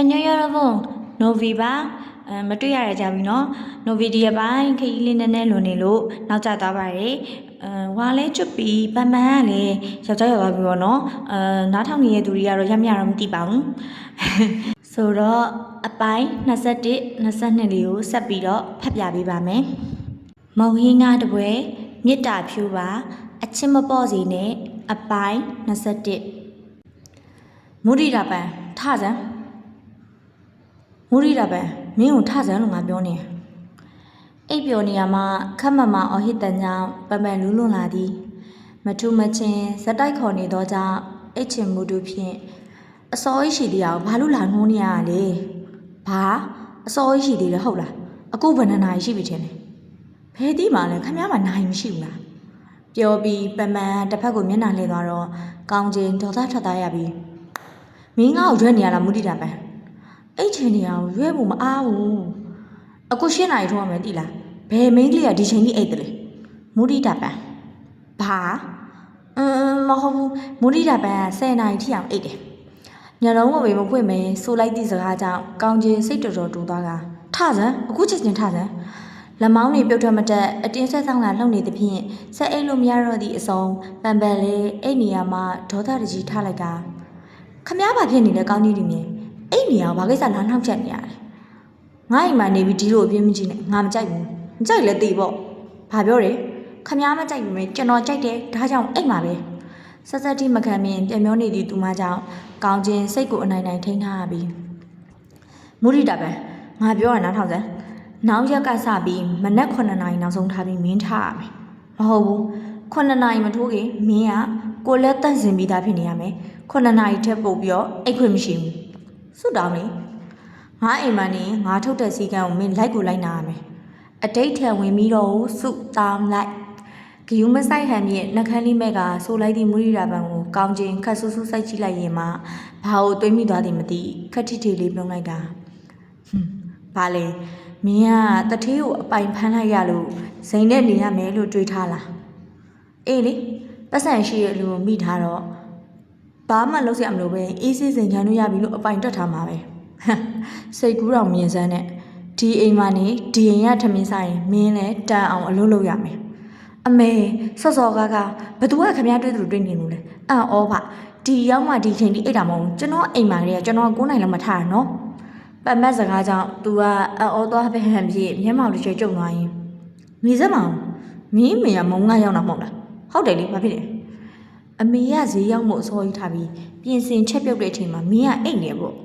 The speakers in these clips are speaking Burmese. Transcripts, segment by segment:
အညရောဘုံနိုဗီပါအဲမတွေ့ရကြကြပြီเนาะနိုဗီဒီယပိုင်းခကြီးလေးနည်းနည်းလွန်နေလို့နောက်ကျသွားပါတယ်အဲဝါလဲကျွတ်ပြီးပမန်ကလည်းယောက်ျားရောက်သွားပြီပေါ့เนาะအဲနားထောင်နေတဲ့သူတွေကတော့ရမရတော့မသိပါဘူးဆိုတော့အပိုင်း21 22လေးကိုဆက်ပြီးတော့ဖတ်ပြပေးပါမယ်မုံဟင်းကားတပွဲမြစ်တာဖြူပါအချစ်မပေါ့စီနဲ့အပိုင်း21မုရိတာပန်ထစမ်း မူရီတာပဲမင်းကိုထဆန်းလို့ငါပြောနေအိပ်ပျော်နေရမှာခက်မမအော်ဟစ်တန်ကြောင့်ပပန်လူးလွန်လာသည်မထူးမချင်းဇက်တိုက်ခေါ်နေသောကြောင့်အိတ်ချင်မှုတို့ဖြင့်အစောကြီးရှိသေးအောင်ဘာလို့လာနှိုးနေရလဲဘာအစောကြီးရှိသေးတယ်ဟုတ်လားအခုဘယ်နှစ်နာရီရှိပြီထင်လဲဘယ်တိမှလဲခမည်းမနိုင်မရှိဘူးလားပြောပြီးပမန်တစ်ဖက်ကိုမျက်နှာလှည့်သွားတော့ကောင်းချင်းဒေါသထွက်သားရပြီးမင်းငါ့ကိုရွက်နေရလားမူရီတာပန် အဲ့ချိန်နေအောင်ရွဲဖို့မအားဘူးအခုရှင်းနိုင်ထုံးရမယ်တိလားဘယ်မိန်းကလေးကဒီချိန်ကြီးအိတ်တယ်လဲမူရိတာပန်ဘာအင်းမဟုတ်ဘူးမူရိတာပန်က10နာရီထိအောင်အိတ်တယ်ညလုံးမပေမဖွင့်မယ်ဆိုလိုက်သည့်စကားကြောင့်ကောင်းချင်းစိတ်တော်တော်တူသွားကထစမ်းအခုချက်ချင်းထစမ်းလက်မောင်းတွေပြုတ်ထွက်မတက်အတင်းဆက်ဆောင်လာလှုပ်နေသဖြင့်ဆက်အိတ်လို့မရတော့သည့်အစုံပန်ပန်လေးအဲ့နေရာမှာဒေါသတကြီးထားလိုက်ကခမားဘာဖြစ်နေလဲကောင်းကြီးဒီမြင် အဲ့နေရာကိုဘာကိစ္စလာနှောက်ချက်နေရလဲငါအိမ်မှာနေပြီးဒီလိုအပြင်းမကြီးနဲ့ငါမကြိုက်ဘူးမကြိုက်လဲတေပေါ့ဘာပြောတယ်ခမားမကြိုက်ဘူးမေကျွန်တော်ကြိုက်တယ်ဒါကြောင့်အိမ်မှာပဲဆက်ဆက်တိမခံမြင်ပြန်ပြောနေသည်သူမကြောင့်ကောင်းခြင်းစိတ်ကိုအနိုင်နိုင်ထိန်းထားရပြီးမုရိတာပဲငါပြောရနားထောင်စမ်းနောက်ရက်ကစပြီးမနက်9နာရီနောက်ဆုံးထားပြီးမင်းထားရမယ်မဟုတ်ဘူး9နာရီမထိုးခင်မင်းကကိုလက်တန့်စင်ပြီးသားဖြစ်နေရမယ်9နာရီထက်ပိုပြီးတော့အိတ်ခွင့်မရှိဘူး စွတ်တောင်းလေငါအိမ်မနေငါထုတ်တဲ့စီကံကိုမင်းလိုက်ကိုလိုက်နာရမယ်အတိတ်ထံဝင်ပြီးတော့စွတ်တောင်းလိုက်ဂယူမဆိုင်ဟန်မြင့်နှကန်းလေးမဲ့ကဆိုလိုက်သည့်မူရီရာပံကိုကောင်းချင်းခတ်ဆူဆူစိုက်ကြည့်လိုက်ရင်မှဘာကိုတွေးမိသွားသည်မသိခက်ထိထိလေးပြုံးလိုက်တာဟွန်းဘာလဲမင်းကတထေးကိုအပိုင်ဖမ်းလိုက်ရလို့ဇိမ်နဲ့နေရမယ်လို့တွေးထားလားအေးလေပတ်စံရှိရဲ့လူကိုမိထားတော့ ဘာမှလုပ်စရာမလိုပဲအေးဆေးစိန်ခံလို့ရပြီလို့အပိုင်တွက်ထားမှာပဲဟမ်စိတ်ကူးတော်မြင်စမ်းနဲ့ဒီအိမ်မှာနေဒီအိမ်ရထမင်းဆိုင်ရင်မင်းလည်းတန်အောင်အလုပ်လုပ်ရမယ်အမေစော့စော်ကားကဘသူကခမရတွေ့သူတွေ့နေလို့လဲအံ့ဩပါဒီရောက်မှဒီချိန်ဒီအိတ်တာမဟုတ်ဘူးကျွန်တော်အိမ်မှာနေရကျွန်တော်9နိုင်လောက်မှထားရနော်ပတ်မက်စကားကြောင့် तू ကအံ့ဩသွားပဲဟန်ပြေမျက်မှောက်တစ်ချက်ကျုံသွားရင်မိစက်မအောင်မင်းမေကမုံငါရောက်တာမဟုတ်လားဟုတ်တယ်လေဘာဖြစ်လဲ အမေကဈေးရောက်မှုအစောကြီးထားပြီးပြင်ဆင်ချက်ပြုတ်တဲ့အချိန်မှာမင်းကအိတ်နေပေါ့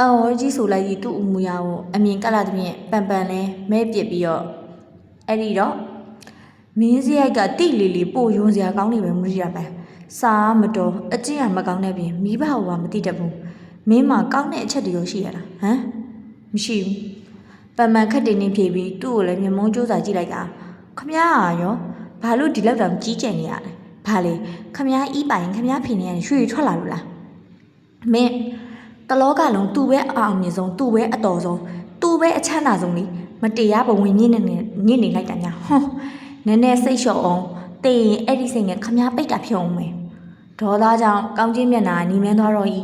အော်ကြီးဆိုလိုက်ပြီးသူ့အမူအရာကိုအမြင်ကလာတဲ့ပြင်ပန်ပန်လဲမဲပစ်ပြီးတော့အဲ့ဒီတော့မင်းစရိုက်ကတိလီလီပို့ယွန်းစရာကောင်းနေပဲမလို့ရပါစားမတော်အကျင့်ရမကောင်းတဲ့ပြင်မိဘဟောကမသိတတ်ဘူးမင်းမကောင်းတဲ့အချက်တွေရောရှိရလားဟမ်မရှိဘူးပန်ပန်ခက်တင်နေဖြေပြီးသူ့ကိုလည်းမျက်မုံးစူးစာကြည့်လိုက်တာခမရရောဘာလို့ဒီလောက်တောင်ကြီးကျယ်နေရလဲ ဘာလေခမားဤပိုင်ခမားဖင်နေရရွှေထွက်လာလို့လားမင်းတလောကလုံးသူ့ပဲအအောင်မြင်ဆုံးသူ့ပဲအတော်ဆုံးသူ့ပဲအချမ်းသာဆုံးလေမတရားဘဝင်မြင့်နေနေညစ်နေလိုက်တာညာဟွန်းနည်းနည်းစိတ်လျှော့အောင်တေးရင်အဲ့ဒီစိတ်နဲ့ခမားပိတ်တာဖြစ်အောင်မယ်ဒေါသကြောင့်ကောင်းချင်းမျက်နှာနီမန်းသွားတော့ဤ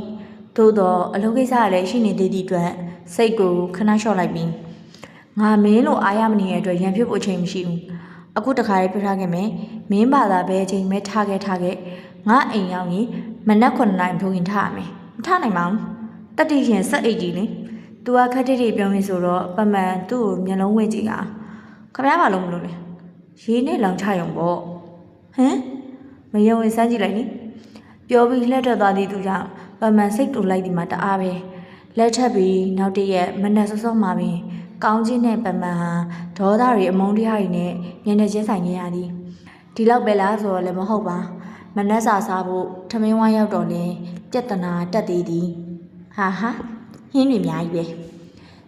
သို့တော့အလုပ်ကိစ္စကလည်းရှိနေသေးသည့်အတွက်စိတ်ကိုခဏလျှော့လိုက်ပြီးငါမင်းလို့အားရမနေတဲ့အတွက်ရံဖြစ်ဖို့အချိန်မရှိဘူး အခုတခါလေးပြထားခဲ့မယ်မင်းပါသာပဲအချိန်မဲထားခဲ့ထားခဲ့ငါအိမ်ရောက်ရင်မနက်9နာရီထိုးရင်ထားရမယ်မထားနိုင်ပါဘူးတတိရှင်ဆက်အိတ်ကြီးလေ तू ကခက်တိတိပြောနေဆိုတော့ပမန်သူ့ကိုမျက်လုံးဝင့်ကြည့်ကခမရပါလို့မလို့လဲရေးနဲ့လောင်ချရုံပေါ့ဟမ်မယုံဝင်စမ်းကြည့်လိုက်နိပြောပြီးလှက်ထွက်သွားသည်သူကြောင့်ပမန်စိတ်တူလိုက်ဒီမှာတအားပဲလက်ထပ်ပြီးနောက်တည့်ရက်မနက်စောစောမှပင်ကောင်းခြင်းနဲ့ပမန်ဟာ ဒေါသတွေအမုန်းတရားတွေနဲ့မျက်နှာချင်းဆိုင်နေရသည်ဒီလောက်ပဲလားဆိုတော့လည်းမဟုတ်ပါမနှက်စာစားဖို့ထမင်းဝိုင်းရောက်တော့ရင်ပြက်တနာတက်သေးသည်ဟာဟာဟင်းတွေအများကြီးပဲ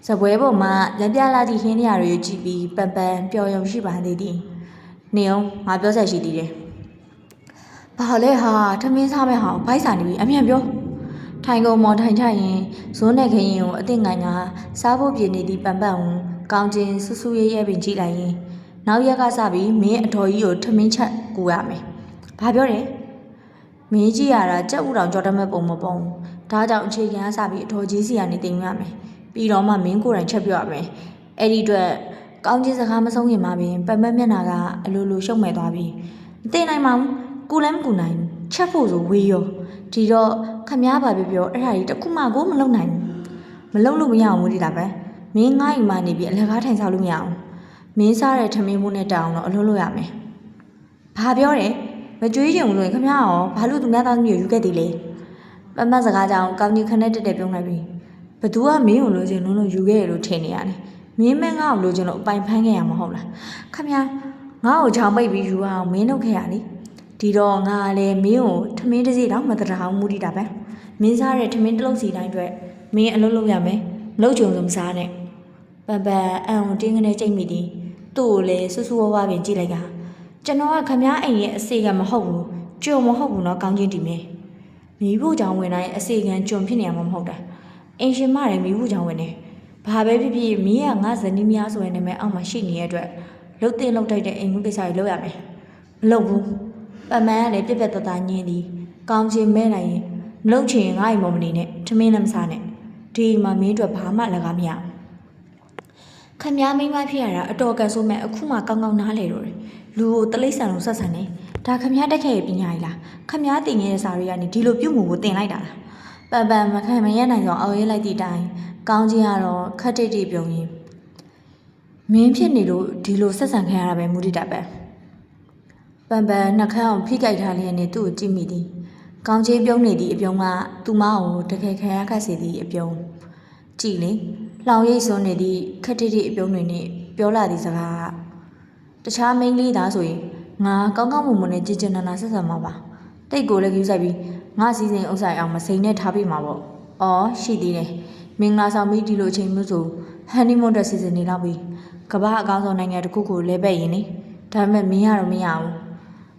စပွဲပေါ်မှာလက်ပြလာသည့်ဟင်းနေရာတွေကိုကြည့်ပြီးပန်ပန်ပျော်ရုံရှိပါသေးသည်နေအောင်ငါပြောဆက်ရှိသေးတယ်ဘာလဲဟာထမင်းစားမဲ့ဟာကိုဘိုက်စာနေပြီအမြန်ပြောထိုင်ကုန်မော်ထိုင်ချရင်ဇွန်းနဲ့ခရင်ကိုအသင့်ငိုင်ကစားဖို့ပြင်နေသည့်ပန်ပန်ကို ကောင်းချင်းဆူဆူရဲရဲပင်ကြည့်လိုက်ရင်နောက်ရက်ကစပြီးမင်းအတော်ကြီးကိုထမင်းချက်ကူရမယ်။ဘာပြောတယ်။မင်းကြည့်ရတာကြက်ဥတောင်ကြော်တတ်မဲ့ပုံမပုံ။ဒါဒါကြောင့်အခြေခံအစပြီးအတော်ကြီးစီကနေတင်ရမယ်ပြီးတော့မှမင်းကိုယ်တိုင်ချက်ပြရမယ်အဲ့ဒီအတွက်ကောင်းချင်းစကားမဆုံးခင်မှာပင်ပမတ်မျက်နာကအလိုလိုရှုံ့မဲ့သွားပြီမတင်နိုင်ပါဘူးကိုလည်းမကူနိုင်ဘူးချက်ဖို့ဆိုဝေးရောဒီတော့ခမားပါပြောပြောအဲ့ဒါကြီးတစ်ခုမှကိုမလုပ်နိုင်ဘူးမလုပ်လို့မရအောင်မူတည်တာပဲ မင်းငါ့အိမ်မှာနေပြီးအလကားထိုင်ဆောင်လို့မရအောင်မင်းစားတဲ့ထမင်းမှုနဲ့တောင်းတော့အလုပ်လုပ်ရမယ်ဘာပြောတယ်မကြွေးချင်ဘူးလို့ရင်ခမရရောဘာလို့သူများသားသမီးကိုယူခဲ့သေးလဲပမတ်စကားကြောင့်ကောင်းကြီးခနဲ့တက်တက်ပြုံးလိုက်ပြီဘသူကမင်းကိုလိုချင်လုံးလုံးယူခဲ့ရလို့ထင်နေရတယ်မင်းမင်းငါ့ကိုလိုချင်လို့အပိုင်ဖမ်းခဲ့ရမှာဟုတ်လားခမရငါ့ကိုချောင်းပိတ်ပြီးယူအောင်မင်းလုပ်ခဲ့ရလေဒီတော့ငါကလည်းမင်းကိုထမင်းတစ်စီတော့မတရာအောင်မူတည်တာပဲမင်းစားတဲ့ထမင်းတစ်လုံးစီတိုင်းအတွက်မင်းအလုပ်လုပ်ရမယ်မလုပ်ကြုံဆိုမစားနဲ့ ပန်ပန်အံ့ကိုတင်းကနေကြိတ်မိသည်သူ့ကိုလည်းဆူဆူဝါးဝါးပင်ကြည့်လိုက်ကကျွန်တော်ကခမားအိမ်ရဲ့အစီကမဟုတ်ဘူးကြုံမဟုတ်ဘူးနော်ကောင်းချင်းတီမဲမိဖို့ကြောင့်ဝင်တိုင်းအစီကံကြုံဖြစ်နေရမှာမဟုတ်တာအင်ရှင်မတယ်မိဖို့ကြောင့်ဝင်နေဘာပဲဖြစ်ဖြစ်မင်းကငါဇနီးများဆိုရင်လည်းအောက်မှာရှိနေတဲ့အတွက်လှုပ်တင်လှုပ်တိုက်တဲ့အိမ်မှုကိစ္စတွေလုပ်ရမယ်မလုပ်ဘူးပမန်ကလည်းပြက်ပြက်တသားညင်းသည်ကောင်းချင်းမဲနိုင်ရင်မလုပ်ချင်ရင်ငါ့အိမ်မမနေနဲ့ထမင်းလည်းမစားနဲ့ဒီမှာမင်းအတွက်ဘာမှလည်းကားမရဘူး ခမည်းမိန်းမဖြစ်ရတာအတော်ကန်ဆိုမဲ့အခုမှကောင်းကောင်းနားလေတော့တယ်လူကိုတလိษံလုံးဆက်ဆံနေဒါခမည်းတက်ခဲ့ရဲ့ပညာကြီးလားခမည်းတင်ခဲ့တဲ့စာတွေကနေဒီလိုပြုတ်မှုကိုတင်လိုက်တာလားပန်ပန်မခံမရနိုင်တော့အော်ရဲလိုက်တဲ့အတိုင်းကောင်းချင်းကတော့ခက်တိတ်တိတ်ပြုံရင်မင်းဖြစ်နေလို့ဒီလိုဆက်ဆံခံရတာပဲမူတည်တာပဲပန်ပန်နှခမ်းအောင်ဖိကြိုက်ထားလျက်နဲ့သူ့ကိုကြည့်မိသည်ကောင်းချင်းပြုံးနေသည့်အပြုံးကသူ့မကိုတကယ်ခံရခက်စေသည့်အပြုံးကြည်လေ လောင်ရိပ်စွန်းနေသည့်ခက်တိတိအပြုံးတွေနဲ့ပြောလာသည့်စကားကတခြားမိန်းကလေးသားဆိုရင်ငါကောင်းကောင်းမွန်မွန်နဲ့ကြည်ကျင်နာနာဆက်ဆံမှာပါတိတ်ကိုလည်းယူဆိုင်ပြီးငါစီစဉ်ဥစ္စာအောင်မစိန်နဲ့ထားပြီးမှာပေါ့အော်ရှိသေးတယ်မင်္ဂလာဆောင်ပြီးဒီလိုအချိန်မျိုးဆိုဟန်နီမွန်းတက်စီစဉ်နေတော့ပြီကမ္ဘာအကောင်းဆုံးနိုင်ငံတစ်ခုကိုလဲပဲ့ရင်လေဒါပေမဲ့မင်းကတော့မရဘူး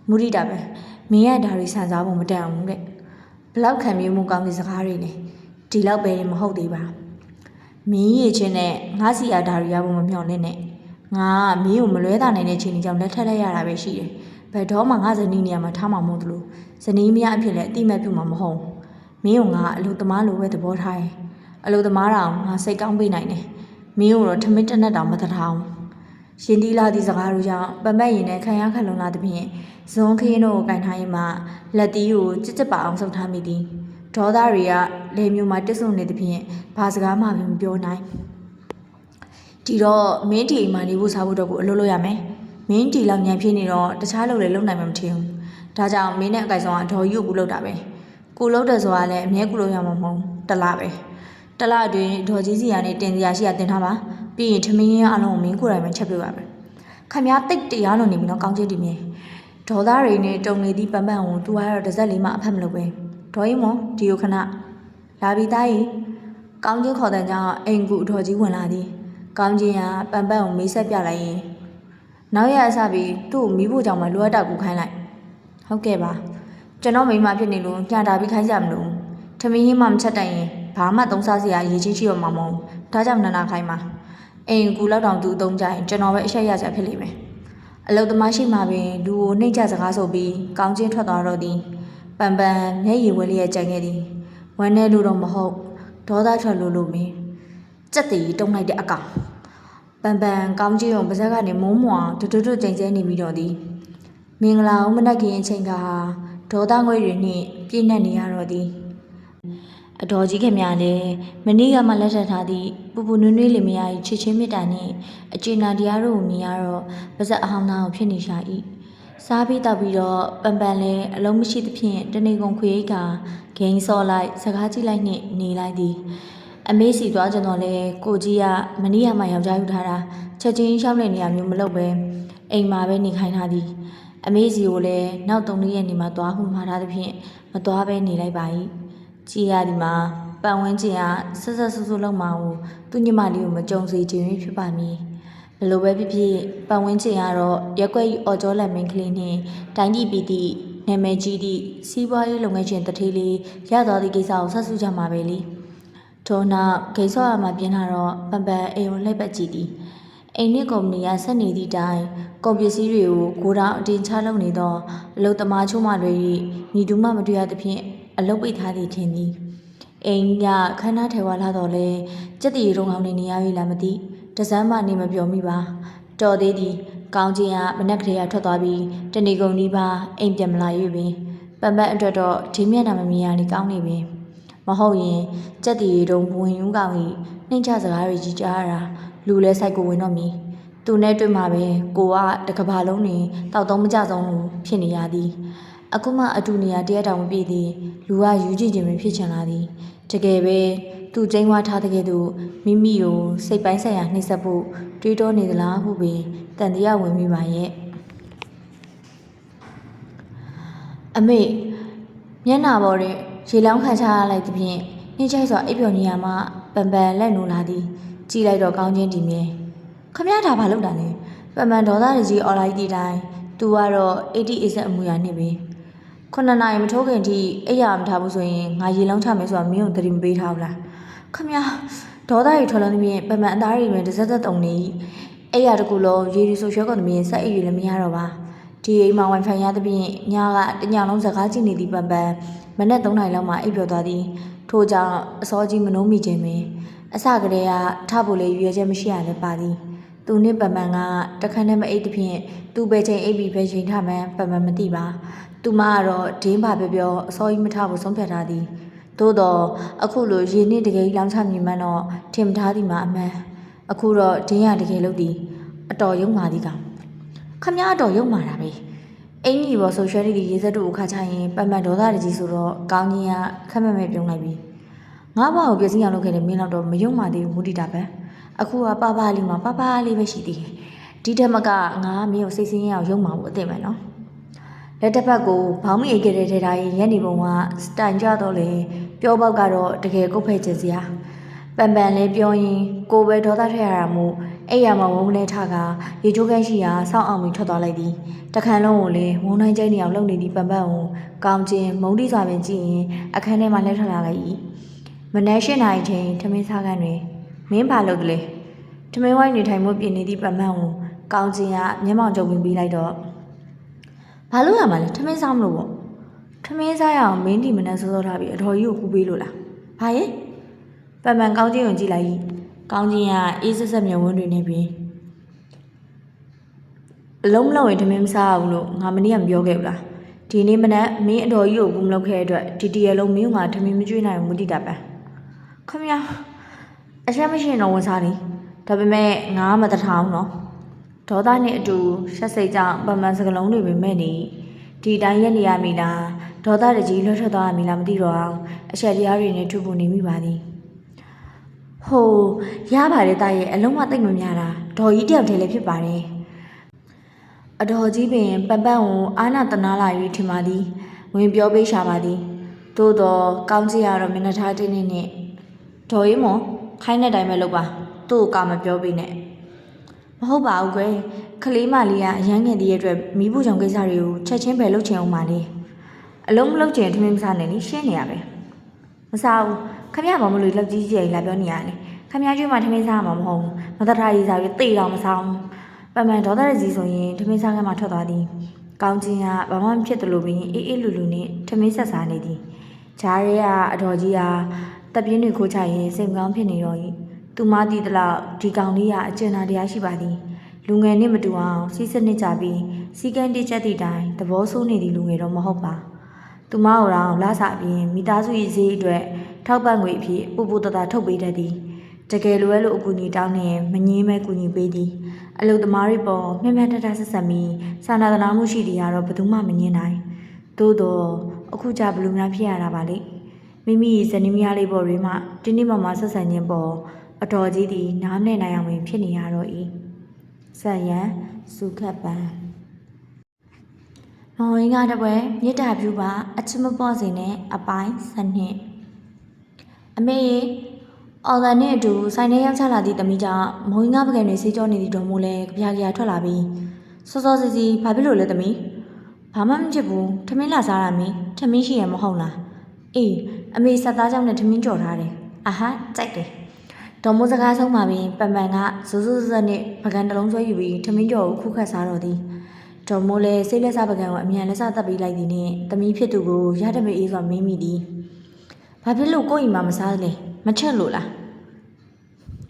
မူရိတာပဲမင်းရဲ့ဒါတွေဆန်စားဖို့မတန်ဘူးတဲ့ဘလောက်ခံမျိုးမှုကောင်းတဲ့စကားတွေနဲ့ဒီလောက်ပဲမဟုတ်သေးပါဘူး မင်းရချင်းနဲ့ငါစီရဒါရီရဖို့မမျှော်လင့်နဲ့ငါကမင်းကိုမလွဲတာနိုင်တဲ့ချိန်ကြီးကြောင့်လက်ထပ်လိုက်ရတာပဲရှိတယ်ဘယ်တော့မှငါဇနီးနေရာမှာထားမှာမဟုတ်ဘူးလို့ဇနီးမရအဖြစ်လည်းအတိမတ်ပြုမှာမဟုတ်ဘူးမင်းကငါအလုပ်သမားလိုပဲသဘောထားရင်အလုပ်သမားတောင်ငါစိတ်ကောင်းပေးနိုင်တယ်မင်းကတော့ထမင်းတစ်နက်တောင်မတထားအောင်ရှင်ဒီလာသည့်စကားတို့ကြောင့်ပမက်ရင်နဲ့ခံရခက်လုံလာသဖြင့်ဇွန်ခင်းတို့ကိုကင်ထားရင်မှလက်တီးကိုကြစ်ကြစ်ပါအောင်ဆုပ်ထားမိသည် ဒေါသတွေကလေမျိုးမှာတစ်ဆုံနေသဖြင့်ဘာစကားမှမပြောနိုင်ဒီတော့မင်းတီအိမ်မှာနေဖို့စားဖို့တော့ကိုအလုပ်လုပ်ရမယ်။မင်းတီလောက်ညံဖြစ်နေတော့တခြားလုပ်လည်းလုပ်နိုင်မှာမထင်ဘူး။ဒါကြောင့်မင်းနဲ့အကိုက်ဆောင်ကအတော်ကြီးကိုကူလုပ်တာပဲ။ကိုလုပ်တယ်ဆိုတာလည်းအမြဲကူလုပ်ရမှာမဟုတ်ဘူး။တစ်လားပဲ။တစ်လားအတွင်းဒေါ်ကြီးစီကနေတင်စရာရှိရတင်ထားပါ။ပြီးရင်ထမင်းရင်းအလုံးကိုမင်းကိုယ်တိုင်ပဲချက်ပြပါမယ်။ခမည်းတိတ်တရားလုံးနေပြီနော်ကောင်းချင်းတီမြဲ။ဒေါ်သားတွေနဲ့တုံနေသည့်ပန်းပန်းကိုသူကတော့တစ်စက်လေးမှအဖက်မလုပ်ပဲ။ ဒေါ်ရင်မောဒီကိုခဏလာပြီးသားရင်ကောင်းချင်းခေါ်တဲ့ကြောင့်အိမ်ကူအတော်ကြီးဝင်လာသည်။ကောင်းချင်းကပန်ပန်ကိုမေးဆက်ပြလိုက်ရင်နောက်ရအစပြီးသူ့ကိုမိဖို့ကြောင့်မလိုအပ်တာကူခိုင်းလိုက်။ဟုတ်ကဲ့ပါ။ကျွန်တော်မိန်းမဖြစ်နေလို့ညှတာပြီးခိုင်းကြမလို့။ထမင်းဟင်းမှမချက်တိုင်ရင်ဘာမှသုံးစားစရာအရေးချင်းရှိတော့မှာမဟုတ်ဘူး။ဒါကြောင့်နန္နာခိုင်းပါ။အိမ်ကူလောက်တောင်သူအသုံးကြရင်ကျွန်တော်ပဲအရှက်ရစရာဖြစ်လိမ့်မယ်။အလုတ်သမားရှိမှပင်လူကိုနှိမ့်ချစကားဆိုပြီးကောင်းချင်းထွက်သွားတော့သည်။ ပန်ပန်မျက်ရည်ဝဲလေးရဲ့ကြံခဲ့သည်။ဝမ်းနဲ့လို့တော့မဟုတ်ဒေါသထွက်လို့လို့မင်းကြက်တည်တုံးလိုက်တဲ့အကောင်ပန်ပန်ကောင်းကြီးုံပါဇက်ကနေမုံမွာတွတ်တွတ်ကြိမ်ကျဲနေပြီးတော့သည်မင်္ဂလာဦးမနက်ခင်းအချိန်ကဒေါသငွေတွေနှင့်ပြည့်နှက်နေရတော့သည်အတော်ကြီးခင်များလည်းမနေ့ကမှလက်ထပ်ထားသည့်ပူပူနွေးနွေးလင်မယား၏ချစ်ချင်းမေတ္တာနှင့်အကျဉ်းနာတရားတို့ကိုမြင်ရတော့ပါဇက်အဟောင်းသားကိုဖြစ်နေရှာ၏ စားပြီးတော့ပြီးတော့ပန်ပန်လည်းအလုံးမရှိသဖြင့်တနေကုန်ခွေရိတ်ကဂိမ်းစော်လိုက်စကားကြည့်လိုက်နှင့်နေလိုက်သည်အမေးစီသွားကြတော့လေကိုကြီးကမနေ့ကမှယောက်ျားယူထားတာချက်ချင်းရှောက်တဲ့နေရာမျိုးမလုပ်ပဲအိမ်မှာပဲနေခိုင်းထားသည်အမေးစီကိုလည်းနောက်၃ရက်နေမှသွားမှုမှာထားသဖြင့်မသွားပဲနေလိုက်ပါ၏ကြည်ရဒီမှာပတ်ဝန်းကျင်ကဆက်ဆက်ဆူဆူလောက်မှကိုသူညမလေးကိုမကြုံစေခြင်းဖြစ်ပါမည် ဘယ်လိုပဲဖြစ်ဖြစ်ပတ်ဝန်းကျင်ကတော့ရက်ွက်ကြီးအော်ကျော်လက်မင်းကလေးနှင့်တိုင်းပြည်ပြည်သည့်နာမည်ကြီးသည့်စီးပွားရေးလုပ်ငန်းရှင်တထေးလေးရသွားသည့်ကိစ္စကိုဆက်စုကြမှာပဲလေထို့နောက်ဂိတ်ဆော့ရမှာပြင်လာတော့ပန်ပန်အိမ်ကိုလှည့်ပတ်ကြည့်သည်အိမ်နစ်ကုမ္ပဏီကဆက်နေသည့်တိုင်ကုန်ပစ္စည်းတွေကိုဂိုဒေါင်အတင်ချလုပ်နေသောအလုသမားချို့မှတွေဤမိတူးမှမတွေ့ရသဖြင့်အလုတ်ပိတ်ထားသည်ထင်သည်အိမ်ညခန်းနာထဲဝါလာတော့လဲကြက်တီရုံကောင်းနေနေရပြီလားမသိ တစမ်းမနေမပြောမိပါတော်သေးသည်ကောင်းချင်းကမနက်ကလေးကထွက်သွားပြီးတဏီကုံဒီပါအိမ်ပြန်မလာရွေ့ပင်ပန်ပန်အတွက်တော့ဒီမျက်နှာမမြင်ရလေကောင်းနေပင်မဟုတ်ရင်ကြက်တီရုံဘဝင်ယူကောင်းဤနှိမ့်ချစကားတွေကြီးကြားရတာလူလဲစိုက်ကိုဝင်တော့မီသူနဲ့တွေ့မှာပဲကိုကတကဘာလုံးနေတောက်သုံးမကြဆုံးလို့ဖြစ်နေရသည်အခုမှအတူနေရတရားတောင်မပြည့်သေးလူကယူကြည့်ခြင်းမဖြစ်ချင်လာသည်တကယ်ပဲ သူကျင်းဝါထားတဲ့ကဲ့သို့မိမိကိုစိတ်ပိုင်းဆိုင်ရာနှိမ့်ဆက်ဖို့တွေးတောနေသလားဟုပင်တန်တရားဝင်မိပါရဲ့အမေမျက်နာပေါ်တွင်ရေလောင်းခံချရလိုက်သဖြင့်နှင်းချိုက်စွာအိပ်ပျော်နေရမှပန်ပန်လက်နိုးလာသည်ကြည်လိုက်တော့ကောင်းချင်းတည်မြဲခမရဒါဘာလုပ်တာလဲပန်ပန်ဒေါသရကြီးអော်လိုက်သည့်တိုင်သူကတော့80 80အမူအရာနဲ့ပင်ခုနှစ်နာရီမထိုးခင်ထိအိပ်ရမထားဘူးဆိုရင်ငါရေလုံးချမယ်ဆိုတာမင်းတို့သတိမပေးထားဘူးလား ခမရဒေါသရီထွက်လုံးသဖြင့်ပမန်အသားရီပင်တစ်စက်သက်တုံနေ၏အိပ်ရတကူလုံးရေဒီဆိုရွှဲကုန်သဖြင့်စက်အိပ်ရလည်းမရတော့ပါဒီအိမ်မှာ wifi ရသဖြင့်ညကတညလုံးစကားကြည့်နေသည့်ပန်ပန်မနေ့3နာရီလောက်မှအိပ်ပျော်သွားသည်ထို့ကြောင့်အစောကြီးမနှုံးမိခြင်းပင်အစကတည်းကထဖို့လေရွေချက်မရှိရလည်းပါသည်သူနှင့်ပမန်ကတခန်းနဲ့မအိတ်တဖြင့်သူပဲချိန်အိပ်ပြီးပဲချိန်ထမှန်းပမန်မသိပါသူမကတော့ဒင်းပါပြောပြောအစောကြီးမထဖို့ဆုံးဖြတ်ထားသည် သို့တော့အခုလိုရေနစ်တကယ်လောင်းချမြင်မှန်းတော့ထင်မထားသည်မှာအမှန်အခုတော့ဒင်းရတကယ်လို့သည်အတော်ယုံမာသည်ကောင်ခမရအတော်ယုံမာတာပဲအင်ကြီးပေါ်ဆိုရှယ်လီဒီရေစက်တို့အခါချရင်ပမန်ဒေါသတကြီးဆိုတော့ကောင်းကြီးကခက်မဲ့မဲ့ပြုံးလိုက်ပြီငါ့ဘာကိုပြည့်စည်အောင်လုပ်ခဲ့တယ်မင်းတော့တော့မယုံမာသေးဘူးမူတီတာပဲအခုကပပလေးမှာပပလေးပဲရှိသေးတယ်ဒီတက်မကငါမင်းကိုစိတ်ဆင်းရဲအောင်ရုံမှာဖို့အသင့်မယ်နော်လက်တစ်ဖက်ကိုဘောင်းမအိတ်ခဲ့တဲ့ထဲတိုင်းညနေပုံကစတိုင်ကြတော့လေ ပြောပေါက်ကတော့တကယ်ကုတ်ဖဲ့ခြင်းစရာပန်ပန်လေးပြောရင်ကိုပဲဒေါသထည့်ရတာမို့အဲ့ရမှာဝုန်းနဲ့ထကရေချိုးကန်းရှိရာစောင့်အောင်ပြီးထွက်သွားလိုက်သည်တခန်းလုံးကိုလေဝုန်းတိုင်းကျင်းနေအောင်လုပ်နေသည့်ပန်ပန်ကိုကောင်းချင်းမုံတိစွာပင်ကြည့်ရင်အခန်းထဲမှာလှည့်ထွက်လာလိုက်၏မနက်၈နာရီချိန်ထမင်းစားခန်းတွင်မင်းဘာလုပ်ကလေးထမင်းဝိုင်းနေထိုင်မှုပြင်နေသည့်ပမန်ကိုကောင်းချင်းကမျက်မှောင်ကြုံပြီးပြီးလိုက်တော့ဘာလို့ရမှာလဲထမင်းစားမလို့ပေါ့ ထမင်းစားရအောင်မင်းဒီမနဲ့စောစောထားပြီးအတော်ကြီးကိုကူပေးလို့လားဘာရဲ့ပမန်ကောင်းချင်းကိုကြည့်လိုက်၏ကောင်းချင်းကအေးဆက်ဆက်မျက်ဝန်းတွေနဲ့ပြင်အလုံးမလုံးရင်ထမင်းမစားဘူးလို့ငါမနေ့ကမပြောခဲ့ဘူးလားဒီနေ့မနက်မင်းအတော်ကြီးကိုကူမလုပ်ခဲ့တဲ့အတွက်ဒီတရလုံးမင်းကငါထမင်းမကျွေးနိုင်ဘူးမတိတာပဲခမရအချက်မရှိရင်တော့ဝန်စားနေဒါပေမဲ့ငါမတထောင်နော်ဒေါသနဲ့အတူရှက်စိတ်ကြောင့်ပမှန်စကလုံးတွေပဲမဲ့နေဒီတိုင်းရက်နေရမီလား ဒေါသတကြီးလွတ်ထွက်သွားရမီလားမသိတော့အောင်အချက်တရားတွေနဲ့ထုဖို့နေမိပါသည်ဟိုရပါတယ်တာရဲ့အလုံးမသိမ့်မများတာဒေါ်ကြီးတယောက်တည်းလည်းဖြစ်ပါတယ်အတော်ကြီးပင်ပန်ပန်ကိုအာနာတနာလာ၍ထင်ပါသည်ဝင်ပြောပေးရှာပါသည်သို့တော့ကောင်းကြီးရတော့မျက်နှာထားတင်းနေနဲ့ဒေါ်ရီမော်ခိုင်းတဲ့အတိုင်းပဲလုပ်ပါသူ့ကိုကမပြောပေးနဲ့မဟုတ်ပါဘူးကွယ်ခလေးမလေးကအရန်ငယ်တည်းရဲ့အတွက်မိဖို့ကြောင့်ကိစ္စတွေကိုချက်ချင်းပဲလုပ်ချင်အောင်ပါလေ အလုံးမလုပ်ချင်ထမင်းမစားနဲ့လေရှင်းနေရပဲမစားဘူးခမရဘာမလို့လောက်ကြီးကြီးလာပြောနေရလဲခမရကျွေးမှထမင်းစားမှာမဟုတ်ဘူးမတထားရေးစားပြီးတိတ်တော့မစားဘူးပန်ပန်ဒေါသရကြီးဆိုရင်ထမင်းစားကမှထွက်သွားသည်ကောင်းချင်းကဘာမှမဖြစ်တယ်လို့ပြီးအေးအေးလူလူနဲ့ထမင်းဆက်စားနေသည်ဂျားရဲကအတော်ကြီးကတပ်ပြင်းတွေခိုးချရင်စိတ်မကောင်းဖြစ်နေတော့၏သူမသိသလောက်ဒီကောင်လေးကအကျဉ်းသားတရားရှိပါသည်လူငယ်နှင့်မတူအောင်စီးစနစ်ကြပြီးစီကံတိချက်သည့်တိုင်သဘောဆိုးနေသည့်လူငယ်တော့မဟုတ်ပါ သူမကိုယ်တော်လာစာပြီးမိသားစု၏ဈေးအတွက်ထောက်ပံ့ငွေအဖြစ်ပူပူတတထုတ်ပေးတတ်သည်တကယ်လိုအပ်လို့အကူအညီတောင်းနေရင်မငင်းမဲကူညီပေးသည်အလုသမားတွေပေါ်မျက်မျက်တတဆက်ဆက်ပြီးစာနာသနာမှုရှိသည်ကတော့ဘယ်သူမှမငင်းနိုင်သို့တော့အခုကြဘယ်လိုများဖြစ်ရတာပါလိမ့်မိမိဇနီးမယားလေးပေါ်တွေမှတင်းတင်းမာမာဆက်ဆံခြင်းပေါ်အတော်ကြီးသည်နားနဲ့နိုင်အောင်ပင်ဖြစ်နေရတော့၏ဆက်ရန်စုခတ်ပန် မောင်ရင်းကတပွဲမြစ်တာပြူပါအချစ်မပေါ့စင်နဲ့အပိုင်းစနစ်အမေရေအော်ဂန်နဲ့အတူဆိုင်ထဲရောက်ချလာသည့်တမီးကြောင့်မောင်ရင်းကပကံတွေဆေးကြောနေသည့်တော်မိုးလဲကြပြားကြပြားထွက်လာပြီးစောစောစီစီဘာဖြစ်လို့လဲတမီးဘာမှမဖြစ်ဘူးထမင်းလာစားရမင်းထမင်းရှိရမဟုတ်လားအေးအမေဆက်သားကြောင့်နဲ့ထမင်းကြော်ထားတယ်။အာဟာကြိုက်တယ်။ဒေါ်မိုးစကားဆုံးမှာပင်ပန်ပန်ကဇူးဇူးဇက်နဲ့ပကံတစ်လုံးဆွဲယူပြီးထမင်းကြော်ကိုခုခတ်စားတော့သည်။ ဒေါ်မိုးလည်းစိတ်လက်စားပကံကိုအမြန်လက်စားတက်ပြီးလိုက်သည်နှင့်သမီးဖြစ်သူကိုရတမေအေးစွာမင်းမိသည်။ဘာဖြစ်လို့ကိုယ့်အိမ်မှာမစားလဲမချက်လို့လား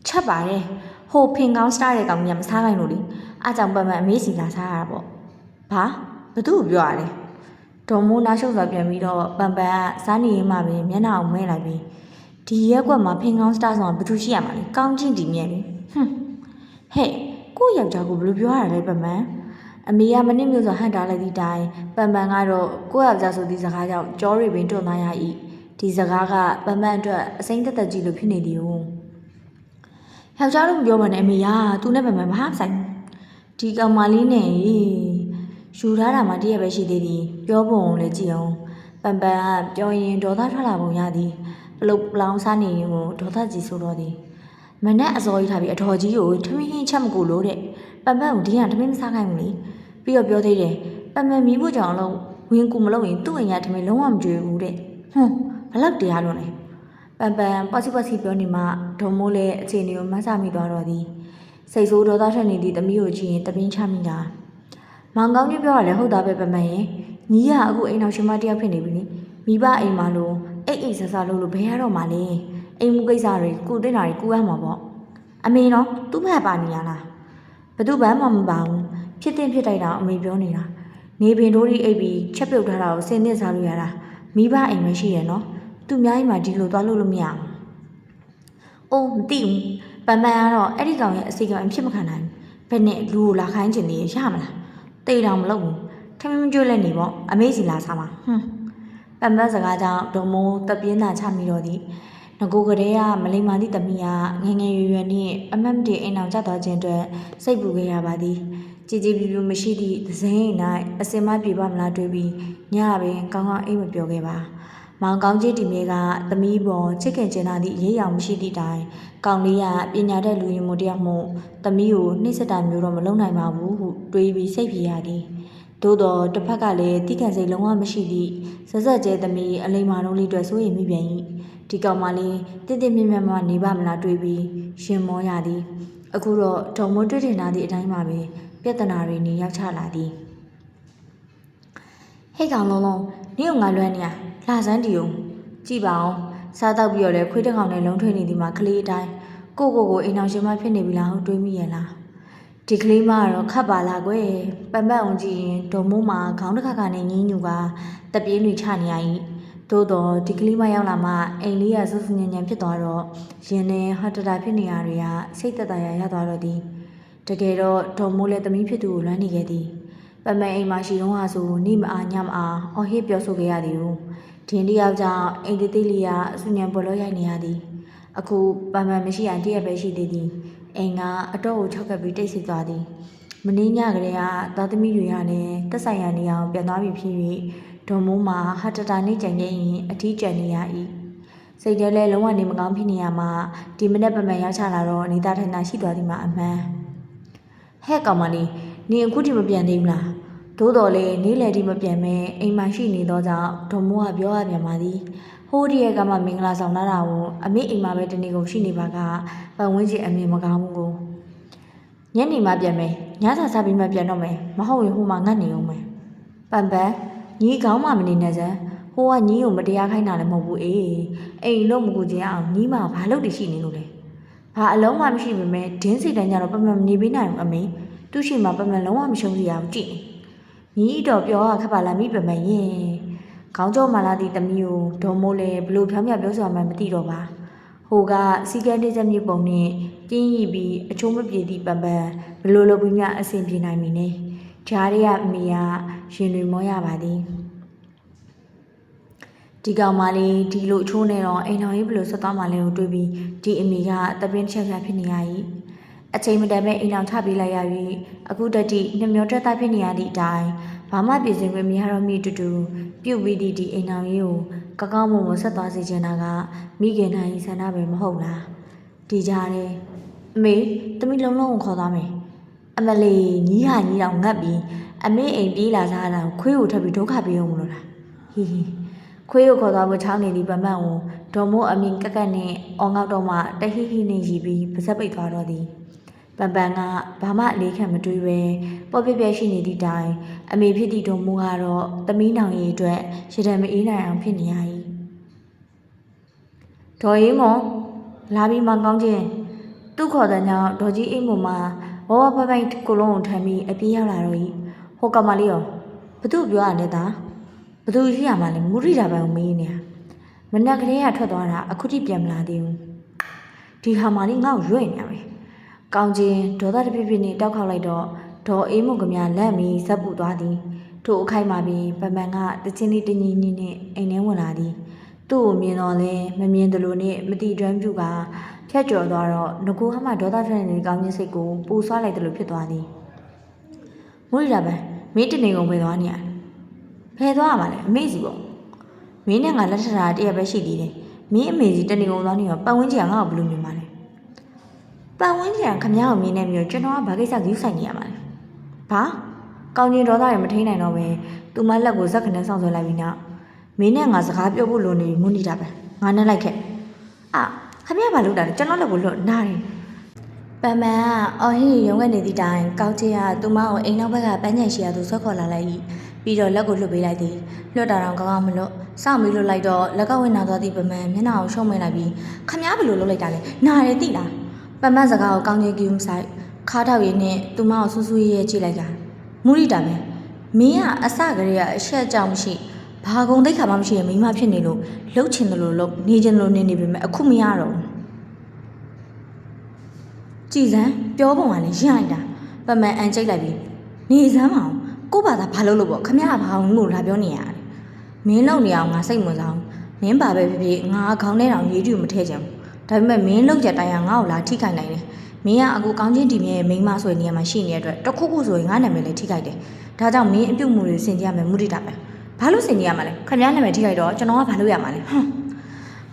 ချက်ပါတယ်ဟိုဖင်ကောင်းစတာတဲ့ကောင်ကြီးကမစားနိုင်လို့လေအားကြောင့်ပတ်မှန်အမေးစီလာစားရတာပေါ့ဘာဘသူ့ကိုပြောရလဲဒေါ်မိုးနားရှုပ်စွာပြန်ပြီးတော့ပန်ပန်ကစားနေရင်မှပဲမျက်နှာကိုမဲလိုက်ပြီးဒီရက်ကွက်မှာဖင်ကောင်းစတာဆောင်ကဘသူရှိရမှာလဲကောင်းချင်းဒီမြဲလေဟွန်းဟဲ့ကိုယ့်ယောက်ျားကိုဘယ်လိုပြောရလဲပန်ပန် အမေကမနစ်မျိုးစွာဟန်တာလိုက်သည့်တိုင်ပန်ပန်ကတော့ကိုယ့်ယောက်ျားဆိုသည့်စကားကြောင့်ကြောရီပင်တွန်းသားရ၏ဒီစကားကပန်ပန်အတွက်အစိမ့်သက်သက်ကြီးလို့ဖြစ်နေသည်ဟုတ်ယောက်ျားတို့မပြောပါနဲ့အမေကသူနဲ့ပန်ပန်မဟာဆိုင်ဘူးဒီကောင်မလေးနဲ့ယူထားတာမှတည့်ရပဲရှိသေးသည်ပြောပုံလည်းကြည့်အောင်ပန်ပန်ကပြောရင်ဒေါသထွက်လာပုံရသည်ပလုတ်ပလောင်စားနေရင်ကိုဒေါသကြီးဆိုတော့သည်မနဲ့အစောကြီးထားပြီးအတော်ကြီးကိုထမင်းဟင်းချက်မကူလို့တဲ့ပန်ပန်ကိုဒီကထမင်းမစားခိုင်းဘူးလေ ပြီးတော့ပြောသေးတယ်ပန်ပန်မီးဖို့ကြောင့်အလုံးဝင်ကူမလို့ရင်သူ့အိမ်ကထမင်းလုံးဝမကြွေဘူးတဲ့ဟွန်းဘလောက်တရားလို့လဲပန်ပန်ပေါ့စီပေါ့စီပြောနေမှဒုံမိုးလည်းအခြေအနေကိုမဆမိသွားတော့သည်စိတ်ဆိုးဒေါသထွက်နေသည့်သမီးကိုကြည့်ရင်တပင်းချမိတာမောင်ကောင်းကြီးပြောရလဲဟုတ်တာပဲပမန်ရင်ညီကအခုအိမ်အောင်ရှင်မတယောက်ဖြစ်နေပြီလေမိဘအိမ်မှာလို့အိတ်အိတ်ဆဆလို့လို့ဘယ်ရတော့မှလဲအိမ်မှုကိစ္စတွေကုတင်တာတွေကုရမှာပေါ့အမေနော်သူ့မပါနေရလားဘသူမှမမပါဘူး ဖြစ်တင်ဖြစ်တိုက်တာအမေပြောနေတာနေပင်တို့ဒီအိပ်ပြီးချက်ပြုတ်ထားတာကိုစင်နစ်စားလို့ရတာမိဘအိမ်မရှိရနော်သူများအိမ်မှာဒီလိုသွားလို့လို့မရဘူးအိုးမသိဘူးပမန်ကတော့အဲ့ဒီကောင်ရဲ့အစီအကံအဖြစ်မခံနိုင်ဘူးဘယ်နဲ့လူကိုလာခိုင်းချင်သေးရမလားတေးတောင်မလုပ်ဘူးထမင်းမကျွေးလက်နေပေါ့အမေစီလာစားမှာဟွန်းပန်ပန်းစကားကြောင့်ဒုံမိုးတပြင်းသာချမိတော့သည်ငကိုကလေးကမလိမ္မာသည့်တမီးကငငယ်ရွယ်ရွယ်နှင့်အမတ်မတည်အိမ်အောင်ကျသွားခြင်းအတွက်စိတ်ပူခဲ့ရပါသည် ကြည်ကြည်ပြူပြူမရှိသည့်သစင်းအိမ်၌အစင်မပြေပါမလားတွေးပြီးညပင်ကောင်းကောင်းအိမ်မပြောခဲ့ပါမောင်ကောင်းကြီးတီမေကသမီးပေါ်ချစ်ခင်ကျင်နာသည့်ရေးရောင်မရှိသည့်တိုင်ကောင်လေးကပညာတတ်လူရင်မို့တယောက်မို့သမီးကိုနှိမ့်ဆက်တာမျိုးတော့မလုပ်နိုင်ပါဘူးဟုတွေးပြီးစိတ်ပြေရသည်သို့တော့တစ်ဖက်ကလည်းတိကန်စိတ်လုံးဝမရှိသည့်ဇက်ဇက်ကျဲသမီးအလိမ္မာလုံးလေးတွေ့ဆိုရင်မိပြန်၏ဒီကောင်မလေးတင့်တင့်မြတ်မြတ်မှနေပါမလားတွေးပြီးရှင်မောရသည်အခုတော့ဒုံမိုးတွေ့တင်လာသည့်အတိုင်းမှာပဲ ပြဿနာတွေနေရောက်ချလာသည်ဟဲ့ကောင်လုံးလုံးနင့်ကငါလွမ်းနေရလာစမ်းတီုံကြည့်ပါအောင်စားတော့ပြီးတော့လဲခွေးတစ်ကောင်နဲ့လုံးထွေးနေသည်မှာကလေးအတိုင်းကိုကိုကိုအိမ်အောင်ရှင်မဖြစ်နေပြီလားဟုတ်တွေးမိရဲ့လားဒီကလေးမကတော့ခတ်ပါလားကွယ်ပန်ပန်အောင်ကြည့်ရင်ဒုံမိုးမှာခေါင်းတစ်ခါခါနဲ့ညင်းညူကတပြင်းတွေချနေရ၏သို့တော့ဒီကလေးမရောက်လာမှအိမ်လေးကဆူဆူညံညံဖြစ်သွားတော့ရင်နဲ့ဟတ်တတာဖြစ်နေရတွေကစိတ်သက်သာရရသွားတော့သည် တကယ်တော့ဒုံမိုးလည်းသမီးဖြစ်သူကိုလွမ်းနေခဲ့သည်ပန်ပန်အိမ်မှာရှိတော့ဟာဆိုနေမအားညမအားအော်ဟစ်ပြောဆိုခဲ့ရသည်ဟုဒင်းတယောက်ကြောင့်အိမ်သေးသေးလေးကအဆူညံပေါ်လို့ရိုက်နေရသည်အခုပန်ပန်မရှိရင်တည့်ရပဲရှိသေးသည်အိမ်ကအတော့ကိုချောက်ကပ်ပြီးတိတ်ဆိတ်သွားသည်မင်းညကလေးကသားသမီးတွေကလည်းတက်ဆိုင်ရနေအောင်ပြန်သွားပြီဖြစ်၍ဒုံမိုးမှာဟာတတာနေကြံခဲ့ရင်အထီးကျန်နေရ၏စိတ်ထဲလဲလုံးဝနေမကောင်းဖြစ်နေရမှဒီမနေ့ပန်ပန်ရောက်ချလာတော့နေသားထိုင်တာရှိသွားသည်မှာအမှန် ဟဲ့ကောင်မလေးနေအခုထိမပြန်သေးဘူးလားသို့တော်လေနေလေဒီမပြန်မဲအိမ်မှာရှိနေသောကြောင့်ဒုံမိုးကပြောရပြန်ပါသည်ဟိုးဒီရဲ့ကမှမင်္ဂလာဆောင်လာတာကိုအမေအိမ်မှာပဲတနေ့ကုန်ရှိနေပါကပတ်ဝန်းကျင်အမြင်မကောင်းဘူးကိုညနေမှပြန်မယ်ညစာစားပြီးမှပြန်တော့မယ်မဟုတ်ရင်ဟိုမှာငတ်နေအောင်မယ်ပန်ပန်ညီကောင်းမှမနေနဲ့စမ်းဟိုကညီကိုမတရားခိုင်းတာလည်းမဟုတ်ဘူးအေးအိမ်လုံးမကူခြင်းအောင်ညီမဘာလုပ်တည်ရှိနေလို့လဲ ဘာအလုံးမှမရှိပေမဲ့ဒင်းစီတန်းကြတော့ပမှန်မနေပေးနိုင်ဘူးအမေသူ့ရှိမှပမှန်လုံးဝမရှုံးစီရအောင်ကြည့်နေညီတော့ပြောရခက်ပါလားမိပမှန်ရင်ခေါင်းကြောမာလာသည့်သမီးကိုဒေါ်မိုးလည်းဘလို့ဖြောင်းပြပြောဆိုမှမသိတော့ပါဟိုကစီကန်းတေးချက်မြေပုံနဲ့ကျင်းရီပြီးအချိုးမပြေသည့်ပန်ပန်ဘလို့လုပ်ပြီးမှအဆင်ပြေနိုင်မည်နေဂျားရီကအမေကရင်တွေမောရပါသည် ဒီကောင်မလေးဒီလိုအချိုးနေတော့အိမ်တော်ကြီးဘလို့ဆက်သွားမှလဲကိုတွေးပြီးဒီအမေကတပင်းတစ်ချက်ချက်ဖြစ်နေရ၏အချိန်မတန်ပဲအိမ်တော်ချပေးလိုက်ရ၍အခုတတိနှမျောတက်သားဖြစ်နေရသည့်အတိုင်းဘာမှပြင်ဆင်ခွင့်မရတော့မိတူတူပြုတ်ပြီးသည့်ဒီအိမ်အောင်ကြီးကိုကကောင်းမွန်မွန်ဆက်သွားစေချင်တာကမိခင်နိုင်ဆန္ဒပဲမဟုတ်လားဒီကြတယ်အမေသမီးလုံးလုံးကိုခေါ်သွားမယ်အမလေးညီးဟာညီးတော့ငတ်ပြီးအမေအိမ်ပြေးလာစားတာကိုခွေးကိုထပ်ပြီးဒုက္ခပေးအောင်မလို့လားဟီဟီ ခွေးကိုခေါ်သွားဖို့ချောင်းနေသည့်ဗမန်ကိုဒေါ်မိုးအမင်ကက်ကက်နဲ့အောင်းငေါက်တော့မှတဟိဟိနဲ့ရီပြီးပါဇက်ပိတ်သွားတော့သည်ပန်ပန်ကဘာမှအလေးခံမတွေးပဲပေါ့ပြက်ပြက်ရှိနေသည့်တိုင်အမေဖြစ်သည့်ဒုံမိုးကတော့သမီးနောင်ရီအတွက်ရတံမအေးနိုင်အောင်ဖြစ်နေရ၏ဒေါ်ရင်မောလာပြီးမကောင်းချင်းသူ့ခေါ်တဲ့ညောင်ဒေါ်ကြီးအိမ်ပေါ်မှာဝဝဖိုင်ဖိုင်ကိုလုံးကိုထမ်းပြီးအပြေးရောက်လာတော့ဤဟိုကမလေးရောဘသူ့ပြောရလဲသား ဘသူရှိရမှာလဲမူရိတာပန်ကိုမေးနေရမနက်ကလေးကထွက်သွားတာအခုထိပြန်မလာသေးဘူးဒီဟာမလေးငါ့ကိုရွေ့နေရပဲကောင်းချင်းဒေါသတပြည့်ပြည့်နဲ့တောက်ခေါက်လိုက်တော့ဒေါ်အေးမုံကမြလန့်ပြီးဇက်ပူသွားသည်ထို့အခိုက်မှာပြီးပပန်ကတချင်းလေးတညီညီနဲ့အိမ်ထဲဝင်လာသည်သူ့ကိုမြင်တော့လဲမမြင်တယ်လို့နဲ့မတိတွမ်းပြူကဖြတ်ကျော်သွားတော့ငကိုဟမှဒေါသထွက်နေတဲ့ကောင်းချင်းစိတ်ကိုပူဆွားလိုက်တယ်လို့ဖြစ်သွားသည်မွေးရပါမင်းတနေကုန်ပဲသွားနေရ ဖယ်သွားရမှာလဲအမေစီပေါ့မင်းနဲ့ငါလက်ထပ်တာတရက်ပဲရှိသေးတယ်မင်းအမေစီတနေကုန်သွားနေတော့ပတ်ဝန်းကျင်ကငါ့ကိုဘယ်လိုမြင်မှာလဲပတ်ဝန်းကျင်ကခမ ्या ကိုမြင်နေမျိုးကျွန်တော်ကဘာကိစ္စကြီးဆိုင်နေရမှာလဲဘာကောင်းချင်းဒေါသရမထိန်နိုင်တော့ပဲသူမလက်ကိုဇက်ခနဲ့ဆောင်းဆွဲလိုက်ပြီးနောက်မင်းနဲ့ငါစကားပြောဖို့လိုနေပြီမွနေတာပဲငါနဲ့လိုက်ခဲ့အာခမရဘာလုပ်တာလဲကျွန်တော်လည်းကိုလွတ်နားတယ်ပန်ပန်ကအော်ဟင်းရုံးကနေသည့်တိုင်ကောက်ချေကသူမကိုအိမ်နောက်ဘက်ကပန်းချင်ရှိရသူဆွဲခေါ်လာလိုက်၏ ပြီးတော့လက်ကိုလွတ်ပေးလိုက်သည်လွတ်တာတော့ကောင်းကောင်းမလွတ်စောင့်ပြီးလွတ်လိုက်တော့လက်ကဝင်နာသွားသည့်ပန်ပန်မျက်နှာကိုရှုံးမိလိုက်ပြီးခမရဘယ်လိုလုပ်လိုက်တာလဲနားရသိလားပန်ပန်စကားကိုကောင်းချေကူးမဆိုင်ခါထောက်ရည်နဲ့သူမကိုဆူဆူရဲရဲကြည့်လိုက်တာမူရီတာပဲမင်းကအစကလေးကအရှက်ကြောင်မရှိဘာကုံတိတ်ခါမှမရှိရင်မိမဖြစ်နေလို့လှုပ်ချင်တယ်လို့လှုပ်နေချင်တယ်လို့နေနေပေမဲ့အခုမရတော့ဘူးကြည်စမ်းပြောပုံကလည်းရလိုက်တာပမန်အန်ကြိတ်လိုက်ပြီးနေစမ်းမအောင် ကို့ဘာသာဘာလို့လို့ပေါ့ခမရဘာအောင်လို့လာပြောနေရတယ်မင်းလုံနေအောင်ငါစိတ်ဝင်စားမင်းပါပဲဖြစ်ဖြစ်ငါခေါင်းထဲတောင်ရေးတူမထည့်ချင်ဘူးဒါပေမဲ့မင်းလုံချက်တိုင်းကငါ့ကိုလာထိခိုက်နိုင်တယ်မင်းကအခုကောင်းချင်းတီမြဲမိန်းမဆိုတဲ့နေရာမှာရှိနေတဲ့အတွက်တစ်ခုခုဆိုရင်ငါနာမည်လည်းထိခိုက်တယ်ဒါကြောင့်မင်းအပြုတ်မှုတွေဆင်ကြရမယ်မုဒိတာပဲဘာလို့စင်ကြီးရမှာလဲခင်ဗျားနာမည်ထိခိုက်တော့ကျွန်တော်ကဘာလို့ရမှာလဲဟမ်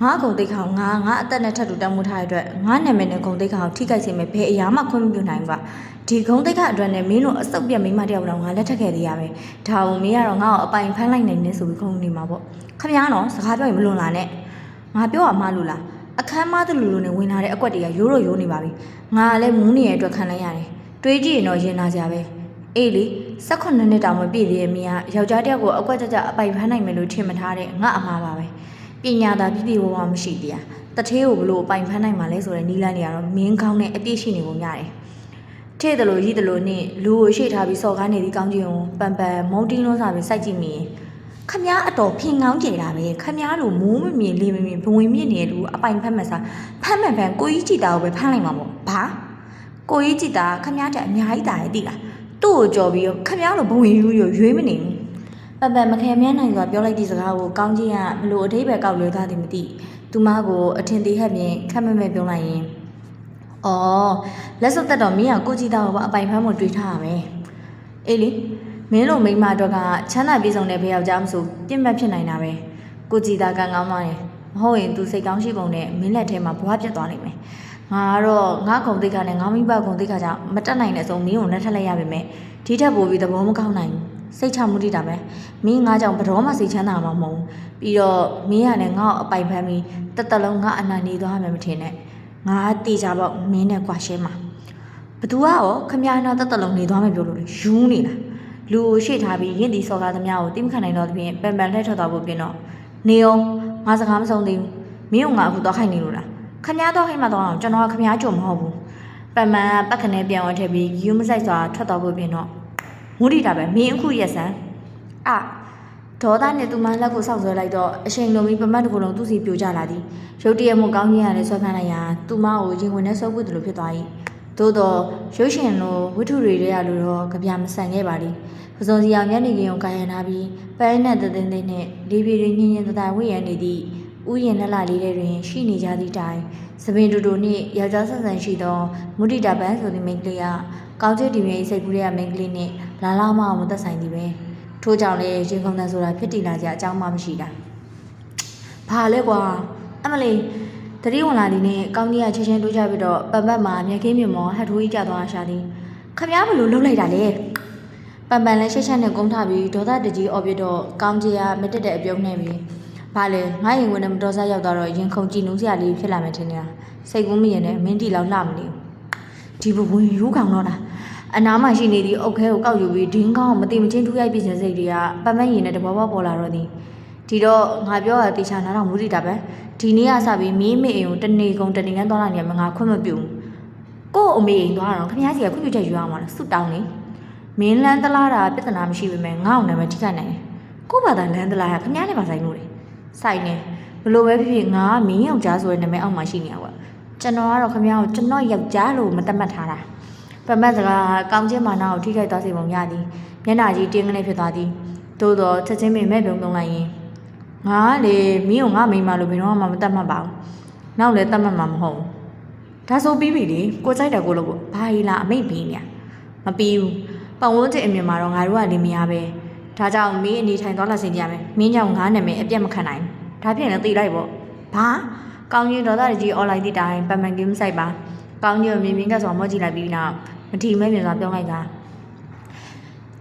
ငါအကုန်သိခါငါငါအသက်နဲ့ထပ်တူတမ်းမှုထားတဲ့အတွက်ငါနာမည်နဲ့ဂုံသိခါကိုထိခိုက်စေမယ်ဘယ်အရာမှခွင့်မပြုနိုင်ဘူးက ဒီဂုံသိခါအတွက်နဲ့မင်းတို့အစုပ်ပြက်မိန်းမတယောက်တော့ငါလက်ထက်ခဲ့သေးရပဲဒါအောင်မင်းကတော့ငါ့ကိုအပိုင်ဖမ်းလိုက်နိုင်နေဆိုပြီးခုံနေမှာပေါ့ခင်ဗျားတော့စကားပြောရင်မလွန်လာနဲ့ငါပြောရမှာလို့လားအခမ်းမသလိုလိုနဲ့ဝင်လာတဲ့အကွက်တွေကရိုးရိုးရိုးနေပါပြီငါကလည်းမူးနေတဲ့အတွက်ခံလိုက်ရတယ်တွေးကြည့်ရင်တော့ရင်နာကြပဲအေးလေ18နှစ်တောင်မပြည့်သေးတဲ့မင်းကယောက်ျားတစ်ယောက်ကိုအကွက်ကြကြအပိုက်ဖမ်းနိုင်မယ်လို့ထင်မထားတဲ့ငါအမှားပါပဲပညာသာပြည့်ပြည့်ဝဝမရှိသေးတာတထေးကိုဘလို့အပိုင်ဖမ်းနိုင်မှာလဲဆိုတဲ့နီးလန်းတွေကတော့မင်းကောင်းနဲ့အပြည့်ရှိနေပုံရတယ် ထဲ့တယ်လို့ရည်တယ်လို့နဲ့လူကိုရှေ့ထားပြီးစော်ကားနေသည့်ကောင်းကြီးကိုပန်ပန်မုံတင်းလုံးစားပြီးစိုက်ကြည့်မိရင်ခမားအတော်ဖင်ကောင်းကြတာပဲခမားလိုမိုးမမြင်လေမမြင်ဘဝင်မြင့်နေတဲ့လူကိုအပိုင်ဖမ်းမှစားဖမ်းမှန်ဖမ်းကိုကြီးကြည်တာကိုပဲဖမ်းလိုက်မှာပေါ့ဘာကိုကြီးကြည်တာခမားတဲ့အများကြီးတာရဲ့တိလားသူ့ကိုကြော်ပြီးတော့ခမ ्या လိုဘုံယူယူရွေးမနေဘူးပပမခဲမြန်းနိုင်စွာပြောလိုက်သည့်စကားကိုကောင်းကြီးကဘလို့အထိပ္ပယ်ကောက်လွဲသားသည်မသိသူမကိုအထင်သေးဟပ်ဖြင့်ခက်မဲ့မဲ့ပြောလိုက်ရင် အော်လက်စုပ်သက်တော့မင်းကကိုကြည့်တော့ဘာအပိုင်ဖမ်းမတွေးထားရမယ်အေးလေမင်းလိုမိန်းမအတွက်ကချမ်းသာပြေဆုံးတဲ့ဖေယောက်ျားမဆိုပြင့်မတ်ဖြစ်နိုင်တာပဲကိုကြည်တာကံကောင်းမှတယ်မဟုတ်ရင်သူစိတ်ကောင်းရှိပုံနဲ့မင်းလက်ထဲမှာဘွားပြတ်သွားလိမ့်မယ်ငါကတော့ငါကုံတိတ်ခါနဲ့ငါမိဘကုံတိတ်ခါကြောင့်မတက်နိုင်တဲ့ဆုံးမင်းကိုလက်ထက်လိုက်ရပါမယ်ဒီထက်ပိုပြီးသဘောမကောင်းနိုင်ဘူးစိတ်ချမှုတိတာပဲမင်းငါကြောင့်ဘယ်တော့မှစိတ်ချမ်းသာမှာမဟုတ်ဘူးပြီးတော့မင်းကလည်းငါ့ကိုအပိုင်ဖမ်းပြီးတက်တက်လုံးငါအနာနေသွားမှမထင်နဲ့ ငါတေချာပေါ့မင်းနဲ့ကွာရှဲမှာဘသူကရောခမရနာတက်တက်လုံးနေသွားမှပြောလို့လေယူနေလားလူကိုရှေ့ထားပြီးရင့်တီစော်ကားသမျှကိုတိမခံနိုင်တော့သဖြင့်ပန်ပန်လှည့်ထွက်သွားဖို့ပြင်တော့နေအောင်ငါစကားမဆုံးသေးဘူးမင်းကငါအခုတော့ခိုင်နေလို့လားခမားတော့ဟိမတော့အောင်ကျွန်တော်ကခမားကြုံမဟုတ်ဘူးပမန်ကပတ်ခနဲ့ပြန်ဝတ်ထည့်ပြီးယူမဆိုင်စွာထွက်သွားဖို့ပြင်တော့မူရီတာပဲမင်းအခုရက်စမ်းအ ဒေါသနဲ့သူမလက်ကိုဆောက်ဆွဲလိုက်တော့အချိန်လုံးပြီးပမတ်တစ်ခုလုံးသူ့စီပြိုကျလာသည်ရုတ်တရက်မှကောင်းကြီးရလည်းဆွဲဖမ်းလိုက်ရာသူမကိုရင်ဝင်နဲ့ဆွဲဖို့တလို့ဖြစ်သွား၏သို့တော့ရုပ်ရှင်လိုဝိထုတွေတွေကလို့တော့ကြပြမဆန်ခဲ့ပါလိပစုံစီအောင်မျက်နှာကင်ကိုကာယံထားပြီးပန်းနဲ့တသိန်းသိန်းနဲ့လေပြေတွေညင်ညင်တတိုင်ဝိရံနေသည့်ဥယျာဉ်လက်လာလေးတွေတွင်ရှိနေကြသည့်တိုင်သပင်တူတူနှင့်ယောက်ျားဆန်ဆန်ရှိသောမုဒိတာပန်းဆိုသည့်မိန်းကလေးကကောင်းချစ်ဒီမြေစိတ်ကူးတဲ့မိန်းကလေးနှင့်လာလာမအောင်မသက်ဆိုင်သည်ပဲ ထို့ကြောင့်လည်းရင်ခုန်တန်ဆိုတာဖြစ်တည်လာကြအကြောင်းမှမရှိတာဘာလဲကွာအမလေးတတိဝင်လာသည်နှင့်ကောင်းကြီးကချင်းချင်းတိုးကြပြီးတော့ပန်ပတ်မှာမြက်ခင်းမြမောဟတ်ထိုးကြီးကြသွားရှာသည်ခမ ्या ဘလို့လှုပ်လိုက်တာလဲပန်ပန်လည်းရှက်ရှက်နဲ့ကုန်းထပြီးဒေါသတကြီးအော်ပြတော့ကောင်းကြီးကမတက်တဲ့အပြုံးနဲ့ပြီးဘာလဲငါရင်ဝင်နဲ့မတော်စားရောက်တော့ရင်ခုန်ကြည့်နူးစရာလေးဖြစ်လာမယ်ထင်နေတာစိတ်ကူးမရင်နဲ့မင်းတီလောက်လှမနေဘူးဒီဘဝင်ယူကောင်တော့တာ အနားမှာရှိနေသည့်အုတ်ခဲကိုကောက်ယူပြီးဒင်းကောင်းကိုမတိမချင်းထူးရိုက်ပြခြင်းစိတ်တွေကပတ်မက်ရင်နဲ့တဘောဘောပေါ်လာတော့သည်ဒီဒီတော့ငါပြောတာတေချာနားတော့မူတည်တာပဲဒီနေ့ကစပြီးမင်းမေအိမ်ကိုတနေကုန်တနေကန်းသွားလာနေရမှာငါခွင့်မပြုဘူးကို့အမေအိမ်သွားတော့ခင်ဗျားစီကခွင့်ပြုချက်ယူရမှာလားစွတ်တောင်းနေမင်းလန်းတလားတာပြဿနာမရှိပေမဲ့ငါ့အောင်နာမည်ထိခိုက်နိုင်တယ်ကို့ဘာသာလန်းတလားကခင်ဗျားနဲ့ပါဆိုင်လို့လေဆိုင်နေဘလို့ပဲဖြစ်ဖြစ်ငါကမင်းယောက်ျားဆိုတဲ့နာမည်အောက်မှာရှိနေရကွာကျွန်တော်ကတော့ခင်ဗျားကိုကျွန်တော်ယောက်ျားလို့မတတ်မှတ်ထားတာ ပမတ်စကားကောင်းချင်းမာနာကိုထိခိုက်သွားစေပုံရသည်မျက်နှာကြီးတင်းကနေဖြစ်သွားသည်သို့တော့ချက်ချင်းပင်မဲ့ပြုံပြုံလိုက်ရင်ငါကလေမင်းကိုငါမိန်းမလို့ဘယ်တော့မှမတတ်မှတ်ပါဘူးနောက်လည်းတတ်မှတ်မှာမဟုတ်ဘူးဒါဆိုပြီးပြီလေကိုကြိုက်တယ်ကိုလို့ဘာကြီးလားအမိတ်ပြီးနေရမပြီးဘူးပတ်ဝန်းကျင်အမြင်မှာတော့ငါတို့ကလေမရပဲဒါကြောင့်မင်းအနေထိုင်သွားလာစင်ကြမယ်မင်းကြောင့်ငါနာမည်အပြတ်မခံနိုင်ဘူးဒါဖြစ်ရင်လည်းသိလိုက်ပေါ့ဘာကောင်းကြီးဒေါသကြီး online တိတိုင်းပမန်ကင်းဆိုင်ပါ ကောင်းကြီးကိုမြင်မြင်ကဆိုမောကြည့်လိုက်ပြီးနောက်မထီမဲ့မြင်စွာပြောလိုက်တာ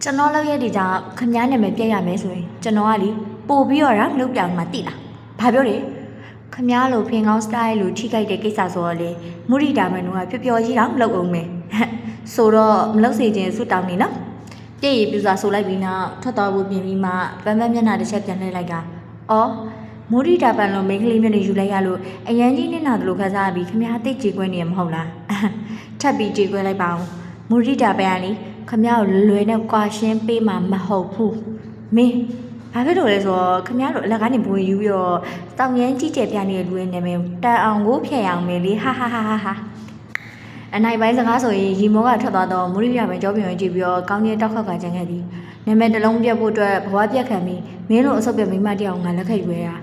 ကျွန်တော်လောက်ရတဲ့ကြောင့်ခမည်းနာမည်ပြတ်ရမယ်ဆိုရင်ကျွန်တော်ကလေပို့ပြီးတော့ရလုတ်ပြောင်မှတိလားဘာပြောလဲခမည်းလိုဖင်ကောင်းစတိုင်လိုထိခိုက်တဲ့ကိစ္စဆိုတော့လေမုရိတာမန်တို့ကပျော်ပျော်ကြီးတော့လှုပ်အောင်မယ်ဆိုတော့မလှုပ်စေခြင်းစွတ်တောင်းနေနော်ပြည့်ရည်ပြူစွာဆိုလိုက်ပြီးနောက်ထွက်သွားဖို့ပြင်ပြီးမှပန်းပန်းမျက်နှာတစ်ချက်ပြန်လှည့်လိုက်ကအော် မိုးရီတာပန်လုံးမိန်းကလေးမျက်နှာယူလိုက်ရလို့အရန်ကြီးနဲ့နာတယ်လို့ခန်းစားပြီးခမရသိကြေကွဲနေရမဟုတ်လားထပ်ပြီးကြေကွဲလိုက်ပါအောင်မိုးရီတာပန်ကလေခမရကိုလွယ်နဲ့ကွာရှင်းပေးမှာမဟုတ်ဘူးမင်းဘာဖြစ်လို့လဲဆိုတော့ခမရတို့အလက်ကနေဘဝင်ယူပြီးတော့တောင်ရန်ကြီးကျယ်ပြနေတဲ့လူရဲ့နာမည်တန်အောင်ကိုဖျက်ရအောင်မယ်လေဟာဟာဟာဟာဟာအနိုင်ပိုင်းစကားဆိုရင်ရီမောကထွက်သွားတော့မူရိရမယ်ကြောပြွန်ကြည့်ပြီးတော့ကောင်းကြီးတောက်ခတ်ကကြံခဲ့သည်နာမည်တစ်လုံးပြတ်ဖို့အတွက်ဘဝပြတ်ခံပြီးမင်းလိုအဆုတ်ပြမိမတယောက်ငါလက်ခိတ်ရွယ်တာ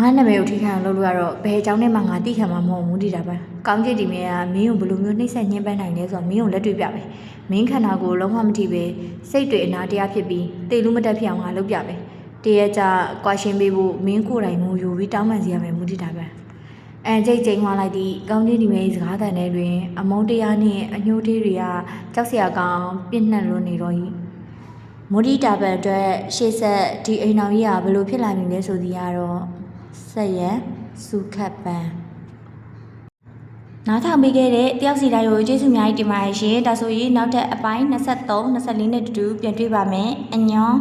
ငါနာမည်ကိုထိခံအောင်လုပ်လို့ရတော့ဘယ်အကြောင်းနဲ့မှငါတိခံမှာမဟုတ်ဘူးတိတာပဲကောင်းကြီးဒီမင်းကမင်းကိုဘယ်လိုမျိုးနှိမ့်ဆက်ညှင်းပန်းနိုင်လဲဆိုတော့မင်းကိုလက်တွေ့ပြပဲမင်းခန္ဓာကိုယ်လုံးဝမထိပဲစိတ်တွေအနာတရားဖြစ်ပြီးတေလူမတက်ဖြစ်အောင်ငါလုပ်ပြပဲတရက်ကြကွာရှင်းပေးဖို့မင်းကိုယ်တိုင်ငိုယူပြီးတောင်းပန်စီရမယ်မူတိတာပဲအန်ကြိတ်ချိန်သွားလိုက်သည့်ကောင်းကြီးဒီမဲစကားတန်ထဲတွင် အမုန်းတရားနှင့်အညှိုးသေးတွေကကြောက်စရာကောင်းပြည့်နှက်လွန်နေတော့၏မိုဒီတာပန်အတွက်ရှေ့ဆက်ဒီအိမ်တော်ကြီးကဘယ်လိုဖြစ်လာနေလဲဆိုသည်ကတော့ ဆက်ရန်စုခတ်ပန်နားထောင်ပေးခဲ့တဲ့တယောက်စီတိုင်းကိုကျေးဇူးအများကြီးတင်ပါတယ်ရှင်ဒါဆိုရင်နောက်ထပ်အပိုင်း23 24နဲ့တူတူပြန်တွေ့ပါမယ်အညော